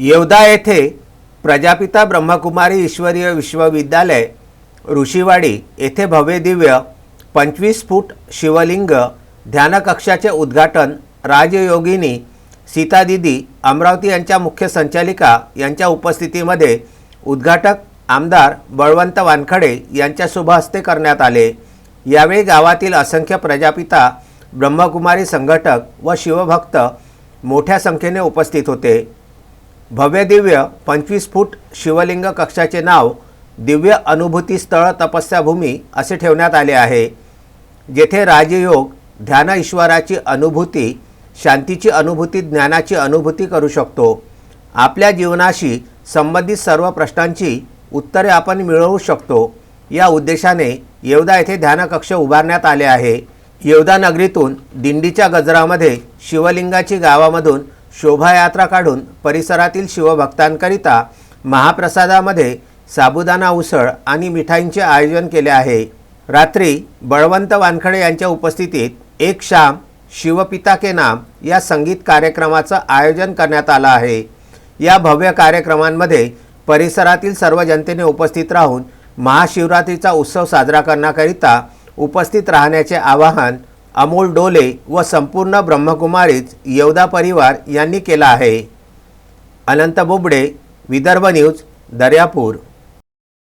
येवदा येथे प्रजापिता ब्रह्मकुमारी ईश्वरीय विश्वविद्यालय ऋषीवाडी येथे भव्यदिव्य पंचवीस फूट शिवलिंग ध्यानकक्षाचे उद्घाटन राजयोगिनी सीतादिदी अमरावती यांच्या मुख्य संचालिका यांच्या उपस्थितीमध्ये उद्घाटक आमदार बळवंत वानखडे यांच्या शुभ हस्ते करण्यात आले. यावेळी गावातील असंख्य प्रजापिता ब्रह्मकुमारी संघटक व शिवभक्त मोठ्या संख्येने उपस्थित होते. भव्यदिव्य पंचवीस फूट शिवलिंग कक्षाचे नाव दिव्य अनुभूती स्थळ तपस्याभूमी असे ठेवण्यात आले आहे. जेथे राजयोग ध्यान ईश्वराची अनुभूती शांतीची अनुभूती ज्ञानाची अनुभूती करू शकतो. आपल्या जीवनाशी संबंधित सर्व प्रश्नांची उत्तरे आपण मिळवू शकतो. या उद्देशाने येवदा येथे ध्यानकक्ष उभारण्यात आले आहे. येवदा नगरीतून दिंडीच्या गजरामध्ये शिवलिंगाची गावामधून शोभायात्रा काढून परिसरातील शिवभक्तांकरिता महाप्रसादामध्ये साबुदाणा उसळ आणि मिठाईंचे आयोजन केले आहे. रात्री बळवंत वानखडे यांच्या उपस्थितीत एक शाम शिवपिता के नाम या संगीत कार्यक्रमाचं आयोजन करण्यात आलं आहे. या भव्य कार्यक्रमांमध्ये परिसरातील सर्व जनतेने उपस्थित राहून महाशिवरात्रीचा उत्सव साजरा करण्याकरिता उपस्थित राहण्याचे आवाहन अमोल डोले व संपूर्ण ब्रह्मकुमारीच येवदा परिवार यांनी केला आहे. अनंत बोबडे विदर्भ न्यूज दर्यापूर.